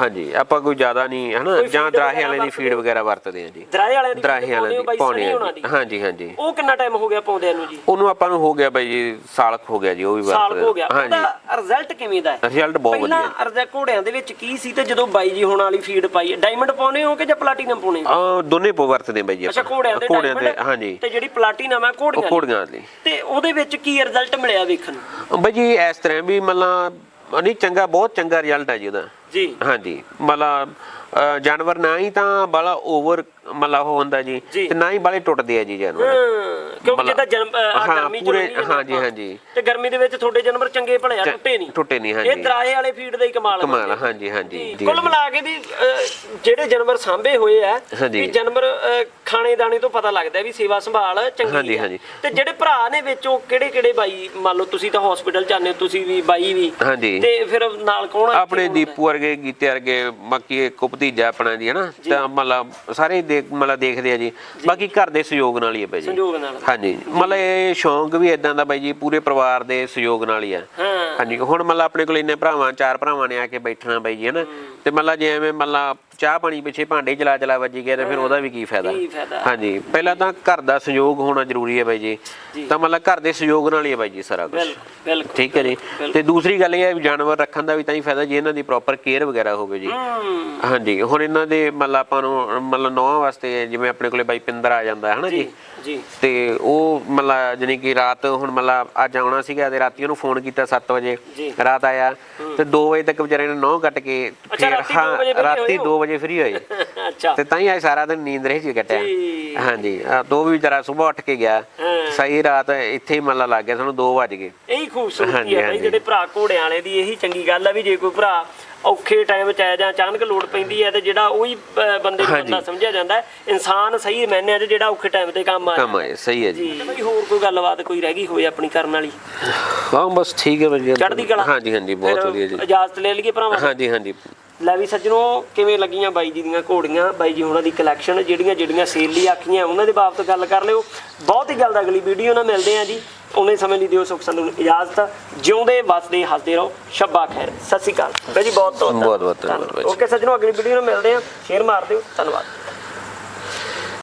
ਹਾਂਜੀ ਆਪਾਂ ਕੋਈ ਜ਼ਿਆਦਾ ਨਹੀਂ ਹਨਾ ਜਾਂ ਦਰਾਹੇ ਵਾਲੇ ਦੀ ਵਰਤਦੇ ਫੀਡ ਵਗੈਰਾ ਵਰਤਦੇ ਆ ਜੀ। ਦਰਾਹੇ ਵਾਲਿਆਂ ਦੀ ਦਰਾਹੇ ਵਾਲਿਆਂ ਦੀ ਪਾਉਣੇ ਆ ਹਾਂਜੀ ਹਾਂਜੀ। ਉਹ ਕਿੰਨਾ ਟਾਈਮ ਹੋ ਗਿਆ ਪਾਉਂਦਿਆਂ ਨੂੰ ਜੀ? ਉਹਨੂੰ ਆਪਾਂ ਨੂੰ ਹੋ ਗਿਆ ਬਾਈ ਜੀ ਸਾਲ ਕੁ ਹੋ ਗਿਆ ਜੀ ਉਹ ਵੀ ਸਾਲ ਕੁ ਹੋ ਗਿਆ। ਹਾਂਜੀ। ਉਹਦਾ ਰਿਜ਼ਲਟ ਕਿਵੇਂ ਦਾ ਹੈ? ਰਿਜ਼ਲਟ ਬਹੁਤ ਪਹਿਲਾਂ ਵਧੀਆ ਅਰਜ਼ਾ ਘੋੜਿਆਂ ਦੇ ਵਿੱਚ ਕੀ ਸੀ ਤੇ ਜਦੋਂ ਬਾਈ ਜੀ ਹੁਣ ਵਾਲੀ ਫੀਡ ਪਾਈ ਹੈ ਡਾਇਮੰਡ ਪਾਉਨੇ ਹੋ ਕਿ ਜਾਂ ਪਲਾਟੀਨਮ ਪਾਉਨੇ ਆ ਦੋਨੇ ਪੋ ਵਰਤਦੇ ਬਾਈ ਜੀ ਅੱਛਾ। ਘੋੜਿਆਂ ਦੇ ਘੋੜਿਆਂ ਦੇ ਹਾਂਜੀ। ਤੇ ਜਿਹੜੀ ਪਲਾਟੀਨਮ ਹੈ ਘੋੜੀਆਂ। ਘੋੜੀਆਂ ਦੀ ਤੇ ਉਹਦੇ ਵਿੱਚ ਕੀ ਰਿਜ਼ਲਟ ਮਿਲਿਆ ਵੇਖਣ ਨੂੰ? ਬਾਈ ਜੀ ਇਸ ਤਰ੍ਹਾਂ ਵੀ ਮਤਲਬ ਨਹੀਂ ਚੰਗਾ ਬਹੁਤ ਚੰਗਾ ਰਿਜ਼ਲਟ ਹੈ ਜੀ ਉਹਦਾ। ਜੀ। ਹਾਂਜੀ। ਮਤਲਬ ਅਹ, ਜਾਨਵਰ ਨਾ ਹੀ ਤਾਂ ਬੜਾ ਓਵਰ ਮਤਲਬ ਉਹ ਹੁੰਦਾ ਜੀ ਜੀ। ਤੇ ਨਾ ਹੀ ਬਾਲੇ ਟੁੱਟਦੇ ਆ ਜੀ ਜਾਨਵਰ। ਹਾਂ, ਕਿਉਂਕਿ ਮਤਲਬ- ਅਹ, ਹਾਂ, ਗਰਮੀ ਚ ਪੂਰੇ- ਰਹਿੰਦੀ ਹੈ ਨਾ ਹਾਂਜੀ। ਹਾਂਜੀ। ਤੇ ਗਰਮੀ ਦੇ ਵਿੱਚ ਤੁਹਾਡੇ ਜਾਨਵਰ ਚੰਗੇ ਭਲੇ ਆ ਟੁੱਟੇ ਨਹੀਂ। ਟੁੱਟੇ ਨਹੀਂ ਇਹ ਹਾਂਜੀ। ਦਰਾਹੇ ਵਾਲੇ ਫੀਡ ਦਾ ਹੀ ਕਮਾਲ ਕਮਾਲ ਆ। ਹਾਂਜੀ ਹਾਂਜੀ। ਜੀ, ਜੀ ਕੁੱਲ ਮਿਲਾ ਕੇ ਵੀ ਅਹ, ਜਿਹੜੇ ਜਾਨਵਰ ਸਾਂਭੇ ਹੋਏ ਆ ਹਾਂਜੀ। ਵੀ ਜਾਨਵਰ ਅਹ, ਖਾਣੇ ਦਾਣੇ ਤੋਂ ਪਤਾ ਲੱਗਦਾ ਵੀ ਸੇਵਾ ਸੰਭਾਲ ਚੰਗੀ ਹਾਂਜੀ, ਹੈ ਹਾਂਜੀ। ਤੇ ਜਿਹੜੇ ਭਰਾ ਨੇ ਵਿੱਚ ਉਹ ਕਿਹੜੇ ਕਿਹੜੇ ਬਾਈ ਮੰਨ ਲਓ ਤੁਸੀਂ ਤਾਂ ਹਸਪੀਟਲ ਜਾਂਦੇ ਹੋ ਤੁਸੀਂ ਵੀ ਬਾਈ ਵੀ। ਹਾਂਜੀ। ਤੇ ਫਿਰ ਨਾਲ ਕੌਣ ਆ ਆਪਣੇ? ਦੀਪੂ ਵਰਗੇ ਗੀਤੇ ਵਰਗੇ ਬਾਕੀ ਇੱਕ ਭਤੀਜਾ ਆਪਣਾ ਜੀ ਹਨਾ? ਤਾਂ ਮਤਲਬ ਸਾਰੇ ਦੇਖ ਮਤਲਬ ਦੇਖਦੇ ਆ ਜੀ। ਬਾਕੀ ਘਰ ਦੇ ਸਹਿਯੋਗ ਨਾਲ ਹੀ ਹੈ ਬਾਈ ਜੀ। ਸੰਯੋਗ ਨਾਲ। ਹਾਂਜੀ। ਮਤਲਬ ਇਹ ਸ਼ੌਂਕ ਵੀ ਇਦਾਂ ਦਾ ਬਾਈ ਜੀ ਪੂਰੇ ਪਰਿਵਾਰ ਦੇ ਸਹਿਯੋਗ ਨਾਲ ਹੀ ਆ। ਹਾਂਜੀ ਹੁਣ ਮਤਲਬ ਆਪਣੇ ਕੋਲ ਇੰਨੇ ਭਰਾਵਾਂ ਚਾਰ ਭਰਾਵਾਂ ਨੇ ਆ ਕੇ ਬੈਠਣਾ ਬਾਈ ਜੀ ਹਨਾ। ਤੇ ਮਤਲਬ ਜੇ ਐਵੇਂ ਮਤਲਬ ਚਾਹ ਪਾਣੀ ਪਿੱਛੇ ਭਾਂਡੇ ਚਲਾ ਚਲਾ ਵੱਜੀ ਗਿਆ ਤੇ ਫਿਰ ਉਹਦਾ ਵੀ ਕੀ ਫਾਇਦਾ ਕੀ ਫਾਇਦਾ? ਹਾਂਜੀ ਪਹਿਲਾਂ ਤਾਂ ਘਰ ਦਾ ਸਹਿਯੋਗ ਹੋਣਾ ਜ਼ਰੂਰੀ ਹੈ ਬਾਈ ਜੀ। ਤਾਂ ਮਤਲਬ ਘਰ ਦੇ ਸਹਿਯੋਗ ਨਾਲ ਹੀ ਹੈ ਬਾਈ ਜੀ ਸਾਰਾ ਕੁਝ ਬਿਲਕੁਲ ਠੀਕ ਹੈ ਜੀ। ਤੇ ਦੂਸਰੀ ਗੱਲ ਇਹ ਹੈ ਵੀ ਜਾਨਵਰ ਰੱਖਣ ਦਾ ਵੀ ਤਾਂ ਹੀ ਫਾਇਦਾ ਜੇ ਇਹਨਾਂ ਦੀ ਪ੍ਰੋਪਰ ਕੇਅਰ ਵਗੈਰਾ ਹੋਵੇ ਜੀ। ਹਾਂਜੀ ਹੁਣ ਇਹਨਾਂ ਦੇ ਮਤਲਬ ਆਪਾਂ ਨੂੰ ਮਤਲਬ ਨੌਵਾਂ ਵਾਸਤੇ ਜਿਵੇਂ ਆਪਣੇ ਕੋਲੇ ਬਾਈ ਪਿੰਦਰ ਆ ਜਾਂਦਾ ਹੈ ਹਨਾ ਜੀ? ਜੀ ਤੇ ਉਹ ਮਤਲਬ ਜਾਣੀ ਕਿ ਰਾਤ ਹੁਣ ਮਤਲਬ ਅੱਜ ਆਉਣਾ ਸੀਗਾ ਤੇ ਰਾਤੀ ਉਹਨੂੰ ਫੋਨ ਕੀਤਾ 7 ਵਜੇ। ਰਾਤ ਆਇਆ ਤੇ 2 ਵਜੇ ਤੱਕ ਵਿਚਾਰੇ ਨੇ ਨੌ ਕੱਟ ਕੇ ਰਾਤੀ ਦੋ ਵਜੇ free ਰਾਤੀ ਹੋਏ 2 ਵਜੇ ਫ੍ਰੀ ਹੋਏ। [laughs] ਅੱਛਾ। ਤੇ ਤਾਂ ਹੀ ਅੱਜ ਸਾਰਾ ਦਿਨ ਨੀਂਦ ਰਹੀ ਕੱਟਿਆ। ਜੀ। ਹਾਂਜੀ ਆ ਦੋ ਵੀ ਜਰਾ ਸਵੇਰ ਉੱਠ ਕੇ ਗਿਆ। ਹਾਂ। ਸਹੀ ਰਾਤ ਇੱਥੇ ਹੀ ਮੱਲਾ ਲੱਗ ਗਿਆ ਸਾਨੂੰ 2 ਵਜ ਗਏ। ਇਹੀ ਖੂਬਸੂਰਤੀ ਹਾਂਜੀ, ਹੈ ਬਈ ਹਾਂਜੀ। ਜਿਹੜੇ ਭਰਾ ਘੋੜਿਆਂ ਵਾਲੇ ਦੀ ਇਹੀ ਚੰਗੀ ਗੱਲ ਹੈ ਵੀ ਜੇ ਕੋਈ ਭਰਾ ਔਖੇ ਟਾਈਮ ਚ ਆਇਆ ਜਾਂ ਅਚਾਨਕ ਲੋੜ ਪੈਂਦੀ ਹੈ ਤੇ ਜਿਹੜਾ ਉਹੀ ਅਹ, ਬੰਦੇ ਨੂੰ ਹਾਂਜੀ। ਬੰਦਾ ਸਮਝਿਆ ਜਾਂਦਾ ਹੈ ਇਨਸਾਨ ਸਹੀ ਮੈਨੇ ਚ ਜਿਹੜਾ ਔਖੇ ਟਾਈਮ ਤੇ ਕੰਮ ਆ ਕੰਮ ਆਏ ਸਹੀ ਹੈ ਜੀ। ਜੀ। ਬਈ ਹੋਰ ਕੋਈ ਗੱਲਬਾਤ ਕੋਈ ਰਹਿ ਗਈ ਹੋਵੇ ਆਪਣੀ ਕਰਨ ਵਾਲੀ? ਹਾਂ ਬਸ ਠੀਕ ਹੈ ਵਧੀਆ ਚੜ੍ਹਦੀ ਕਲਾ। ਹਾਂਜੀ ਹਾਂਜੀ ਬਹੁਤ ਫਿਰ ਵਧੀਆ ਜੀ। ਇਜਾਜ਼ਤ ਲੈ ਲਈਏ ਭਰਾਵਾਂ ਹਾਂਜੀ ਹਾਂਜੀ। ਲੈ ਵੀ ਸੱਜਣੋ ਕਿਵੇਂ ਲੱਗੀਆਂ ਬਾਈ ਜੀ ਦੀਆਂ ਘੋੜੀਆਂ? ਬਾਈ ਜੀ ਉਹਨਾਂ ਦੀ ਕਲੈਕਸ਼ਨ ਜਿਹੜੀਆਂ ਜਿਹੜੀਆਂ ਸੇਲ ਲਈ ਆਖੀਆਂ ਉਹਨਾਂ ਦੇ ਬਾਬਤ ਗੱਲ ਕਰ ਲਿਓ। ਬਹੁਤ ਹੀ ਜਲਦ ਅਗਲੀ ਵੀਡੀਓ ਨਾਲ ਮਿਲਦੇ ਆਂ ਜੀ। ਉਹਨੇ ਸਮੇਂ ਲਈ ਦਿਓ ਸੁਖ ਸਾਨੂੰ ਇਜਾਜ਼ਤ। ਜਿਉਂਦੇ ਵਸਦੇ ਹੱਸਦੇ ਰਹੋ। ਸ਼ੱਬਾ ਖੈਰ। ਸਤਿ ਸ਼੍ਰੀ ਅਕਾਲ। ਬਾਈ ਜੀ ਬਹੁਤ ਬਹੁਤ ਬਹੁਤ ਬਹੁਤ ਧੰਨਵਾਦ। ਓਕੇ ਸੱਜਣੋ ਅਗਲੀ ਵੀਡੀਓ ਨਾਲ ਮਿਲਦੇ ਆਂ ਸ਼ੇਅਰ ਮਾਰ ਦਿਓ। ਧੰਨਵਾਦ।